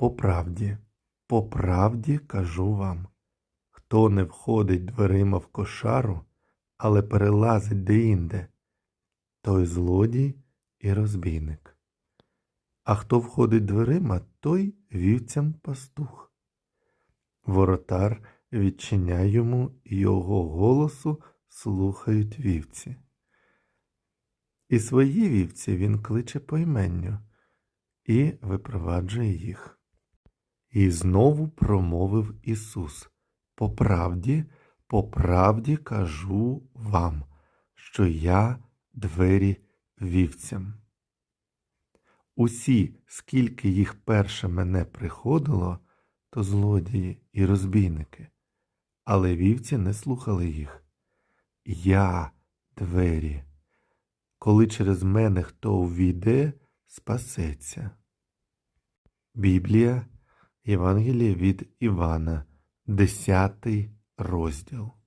По правді, по правді кажу вам, хто не входить дверима в кошару, але перелазить деінде, той злодій і розбійник. А хто входить дверима, той вівцям пастух. Воротар відчиняє йому, його голосу слухають вівці. І свої вівці він кличе по іменню і випроваджує їх. І знову промовив Ісус: По правді, по правді кажу вам, що я двері вівцям. Усі, скільки їх перше мене приходило, то злодії і розбійники, але вівці не слухали їх. Я двері. Коли через мене хто увійде, спасеться. Біблія, Євангеліє від Івана, 10 розділ.